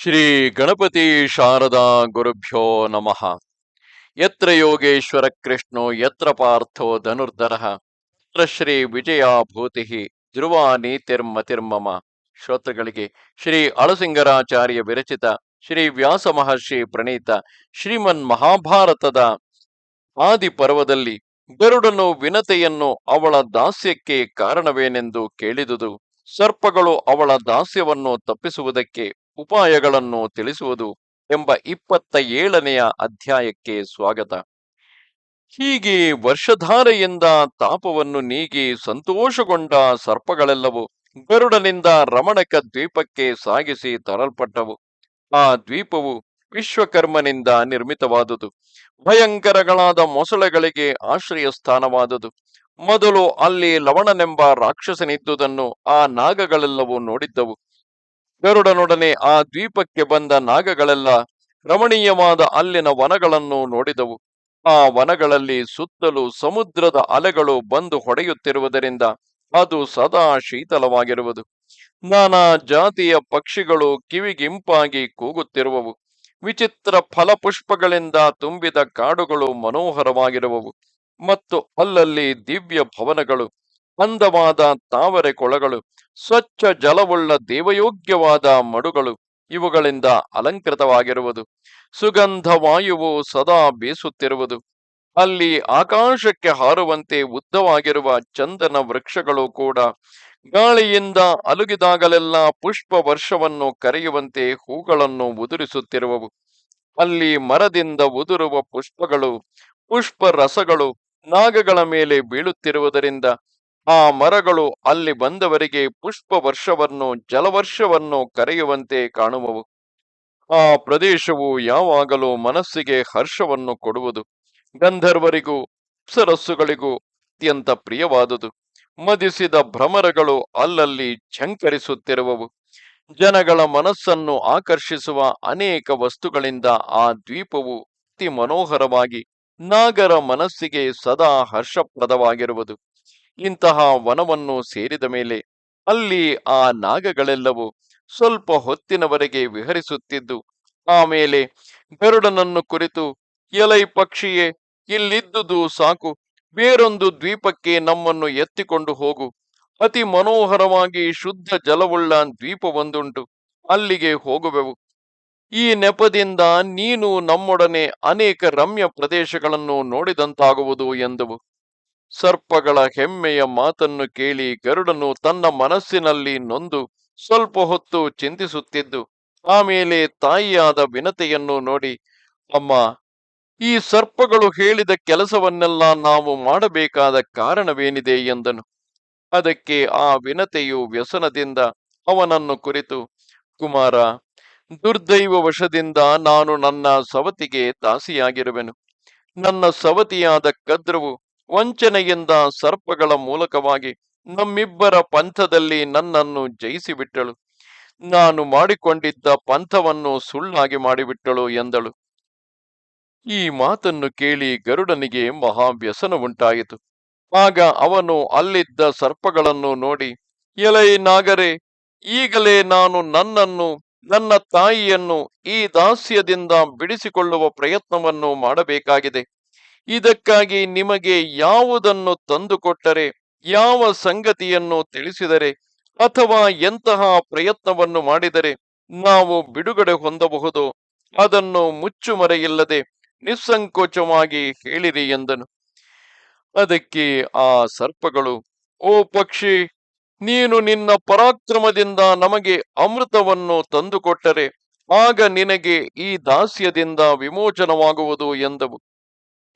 ಶ್ರೀ ಗಣಪತಿ ಶಾರದಾ ಗುರುಭ್ಯೋ ನಮಃ. ಯತ್ರ ಯೋಗೇಶ್ವರ ಕೃಷ್ಣೋ, ಯತ್ರ ಪಾರ್ಥೋ ಧನುರ್ಧರ. ಯತ್ರ ಶ್ರೀ ವಿಜಯಾಭೂತಿ ಧ್ರುವ ನೀತಿರ್ಮತಿರ್ಮಮ ಶ್ರೋತೃಗಳಿಗೆ ಶ್ರೀ ಅಳಸಿಂಗರಾಚಾರ್ಯ ವಿರಚಿತ, ಶ್ರೀ ವ್ಯಾಸ ಮಹರ್ಷಿ ಪ್ರಣೀತ, ಶ್ರೀಮನ್ ಮಹಾಭಾರತದ ಆದಿ ಪರ್ವದಲ್ಲಿ ಗರುಡನು ವಿನತೆಯನ್ನು ಅವಳ ದಾಸ್ಯಕ್ಕೆ ಕಾರಣವೇನೆಂದು ಕೇಳಿದುದು, ಸರ್ಪಗಳು ಅವಳ ದಾಸ್ಯವನ್ನು ತಪ್ಪಿಸುವುದಕ್ಕೆ ಉಪಾಯಗಳನ್ನು ತಿಳಿಸುವುದು ಎಂಬ ಇಪ್ಪತ್ತ ಏಳನೆಯ ಅಧ್ಯಾಯಕ್ಕೆ ಸ್ವಾಗತ. ಹೀಗೆ ವರ್ಷಧಾರೆಯಿಂದ ತಾಪವನ್ನು ನೀಗಿ ಸಂತೋಷಗೊಂಡ ಸರ್ಪಗಳೆಲ್ಲವೂ ಗರುಡನಿಂದ ರಮಣಕ ದ್ವೀಪಕ್ಕೆ ಸಾಗಿಸಿ ತರಲ್ಪಟ್ಟವು. ಆ ದ್ವೀಪವು ವಿಶ್ವಕರ್ಮನಿಂದ ನಿರ್ಮಿತವಾದುದು. ಭಯಂಕರಗಳಾದ ಮೊಸಳೆಗಳಿಗೆ ಆಶ್ರಯ ಸ್ಥಾನವಾದುದು ಮೊದಲು ಅಲ್ಲಿ ಲವಣನೆಂಬ ರಾಕ್ಷಸನಿದ್ದುದನ್ನು ಆ ನಾಗಗಳೆಲ್ಲವೂ ನೋಡಿದ್ದವು. ಗರುಡನೊಡನೆ ಆ ದ್ವೀಪಕ್ಕೆ ಬಂದ ನಾಗಗಳೆಲ್ಲ ರಮಣೀಯವಾದ ಅಲ್ಲಿನ ವನಗಳನ್ನು ನೋಡಿದವು. ಆ ವನಗಳಲ್ಲಿ ಸುತ್ತಲೂ ಸಮುದ್ರದ ಅಲೆಗಳು ಬಂದು ಹೊಡೆಯುತ್ತಿರುವುದರಿಂದ ಅದು ಸದಾ ಶೀತಲವಾಗಿರುವುದು. ನಾನಾ ಜಾತಿಯ ಪಕ್ಷಿಗಳು ಕಿವಿಗಿಂಪಾಗಿ ಕೂಗುತ್ತಿರುವವು. ವಿಚಿತ್ರ ಫಲಪುಷ್ಪಗಳಿಂದ ತುಂಬಿದ ಕಾಡುಗಳು ಮನೋಹರವಾಗಿರುವವು. ಮತ್ತು ಅಲ್ಲಲ್ಲಿ ದಿವ್ಯ ಭವನಗಳು ಅಂದವಾದ ತಾವರೆ ಕೊಳಗಳು, ಸ್ವಚ್ಛ ಜಲವುಳ್ಳ ದೇವಯೋಗ್ಯವಾದ ಮಡುಗಳು, ಇವುಗಳಿಂದ ಅಲಂಕೃತವಾಗಿರುವುದು. ಸುಗಂಧ ವಾಯುವು ಸದಾ ಬೀಸುತ್ತಿರುವುದು. ಅಲ್ಲಿ ಆಕಾಶಕ್ಕೆ ಹಾರುವಂತೆ ಉದ್ದವಾಗಿರುವ ಚಂದನ ವೃಕ್ಷಗಳು ಕೂಡ, ಗಾಳಿಯಿಂದ ಅಲುಗಿದಾಗಲೆಲ್ಲ ಪುಷ್ಪ ವರ್ಷವನ್ನು ಕರೆಯುವಂತೆ ಹೂಗಳನ್ನು ಉದುರಿಸುತ್ತಿರುವವು. ಅಲ್ಲಿ ಮರದಿಂದ ಉದುರುವ ಪುಷ್ಪಗಳು ಪುಷ್ಪ ರಸಗಳು ನಾಗಗಳ ಮೇಲೆ ಬೀಳುತ್ತಿರುವುದರಿಂದ ಆ ಮರಗಳು ಅಲ್ಲಿ ಬಂದವರಿಗೆ ಪುಷ್ಪ ವರ್ಷವನ್ನು ಜಲವರ್ಷವನ್ನು ಕರೆಯುವಂತೆ ಕಾಣುವವು. ಆ ಪ್ರದೇಶವು ಯಾವಾಗಲೂ ಮನಸ್ಸಿಗೆ ಹರ್ಷವನ್ನು ಕೊಡುವುದು. ಗಂಧರ್ವರಿಗೂ ಅಪ್ಸರಸ್ಸುಗಳಿಗೂ ಅತ್ಯಂತ ಪ್ರಿಯವಾದುದು. ಮದಿಸಿದ ಭ್ರಮರಗಳು ಅಲ್ಲಲ್ಲಿ ಝಂಕರಿಸುತ್ತಿರುವವು. ಜನಗಳ ಮನಸ್ಸನ್ನು ಆಕರ್ಷಿಸುವ ಅನೇಕ ವಸ್ತುಗಳಿಂದ ಆ ದ್ವೀಪವು ಅತಿ ಮನೋಹರವಾಗಿ ನಾಗರ ಮನಸ್ಸಿಗೆ ಸದಾ ಹರ್ಷಪ್ರದವಾಗಿರುವುದು. ಇಂತಹ ವನವನ್ನು ಸೇರಿದ ಮೇಲೆ ಅಲ್ಲಿ ಆ ನಾಗಗಳೆಲ್ಲವೂ ಸ್ವಲ್ಪ ಹೊತ್ತಿನವರೆಗೆ ವಿಹರಿಸುತ್ತಿದ್ದು, ಆಮೇಲೆ ಗರುಡನನ್ನು ಕುರಿತು, ಎಲೈ ಪಕ್ಷಿಯೇ, ಇಲ್ಲಿದ್ದುದು ಸಾಕು, ಬೇರೊಂದು ದ್ವೀಪಕ್ಕೆ ನಮ್ಮನ್ನು ಎತ್ತಿಕೊಂಡು ಹೋಗು. ಅತಿ ಮನೋಹರವಾಗಿ ಶುದ್ಧ ಜಲವುಳ್ಳ ದ್ವೀಪವೊಂದುಂಟು, ಅಲ್ಲಿಗೆ ಹೋಗುವೆವು. ಈ ನೆಪದಿಂದ ನೀನು ನಮ್ಮೊಡನೆ ಅನೇಕ ರಮ್ಯ ಪ್ರದೇಶಗಳನ್ನು ನೋಡಿದಂತಾಗುವುದು ಎಂದವು. ಸರ್ಪಗಳ ಹೆಮ್ಮೆಯ ಮಾತನ್ನು ಕೇಳಿ ಗರುಡನು ತನ್ನ ಮನಸ್ಸಿನಲ್ಲಿ ನೊಂದು ಸ್ವಲ್ಪ ಹೊತ್ತು ಚಿಂತಿಸುತ್ತಿದ್ದು ಆಮೇಲೆ ತಾಯಿಯಾದ ವಿನತೆಯನ್ನು ನೋಡಿ, ಅಮ್ಮ, ಈ ಸರ್ಪಗಳು ಹೇಳಿದ ಕೆಲಸವನ್ನೆಲ್ಲ ನಾವು ಮಾಡಬೇಕಾದ ಕಾರಣವೇನಿದೆ? ಎಂದನು. ಅದಕ್ಕೆ ಆ ವಿನತೆಯು ವ್ಯಸನದಿಂದ ಅವನನ್ನು ಕುರಿತು, ಕುಮಾರ, ದುರ್ದೈವ ವಶದಿಂದ ನಾನು ನನ್ನ ಸವತಿಗೆ ದಾಸಿಯಾಗಿರುವೆನು. ನನ್ನ ಸವತಿಯಾದ ಕದ್ರವು ವಂಚನೆಯಿಂದ ಸರ್ಪಗಳ ಮೂಲಕವಾಗಿ ನಮ್ಮಿಬ್ಬರ ಪಂಥದಲ್ಲಿ ನನ್ನನ್ನು ಜಯಿಸಿಬಿಟ್ಟಳು. ನಾನು ಮಾಡಿಕೊಂಡಿದ್ದ ಪಂಥವನ್ನು ಸುಳ್ಳಾಗಿ ಮಾಡಿಬಿಟ್ಟಳು ಎಂದಳು. ಈ ಮಾತನ್ನು ಕೇಳಿ ಗರುಡನಿಗೆ ಮಹಾವ್ಯಸನ ಉಂಟಾಯಿತು ಆಗ ಅವನು ಅಲ್ಲಿದ್ದ ಸರ್ಪಗಳನ್ನು ನೋಡಿ, ಎಲೈ ನಾಗರೇ, ಈಗಲೇ ನಾನು ನನ್ನನ್ನು, ನನ್ನ ತಾಯಿಯನ್ನು ಈ ದಾಸ್ಯದಿಂದ ಬಿಡಿಸಿಕೊಳ್ಳುವ ಪ್ರಯತ್ನವನ್ನು ಮಾಡಬೇಕಾಗಿದೆ. ಇದಕ್ಕಾಗಿ ನಿಮಗೆ ಯಾವುದನ್ನು ತಂದುಕೊಟ್ಟರೆ, ಯಾವ ಸಂಗತಿಯನ್ನು ತಿಳಿಸಿದರೆ, ಅಥವಾ ಎಂತಹ ಪ್ರಯತ್ನವನ್ನು ಮಾಡಿದರೆ ನಾವು ಬಿಡುಗಡೆ ಹೊಂದಬಹುದು. ಅದನ್ನು ಮುಚ್ಚುಮರೆಯಿಲ್ಲದೆ ನಿಸ್ಸಂಕೋಚವಾಗಿ ಹೇಳಿರಿ ಎಂದನು. ಅದಕ್ಕೆ ಆ ಸರ್ಪಗಳು, ಓ ಪಕ್ಷಿ, ನೀನು ನಿನ್ನ ಪರಾಕ್ರಮದಿಂದ ನಮಗೆ ಅಮೃತವನ್ನು ತಂದುಕೊಟ್ಟರೆ, ಆಗ ನಿನಗೆ ಈ ದಾಸ್ಯದಿಂದ ವಿಮೋಚನವಾಗುವುದು ಎಂದವು.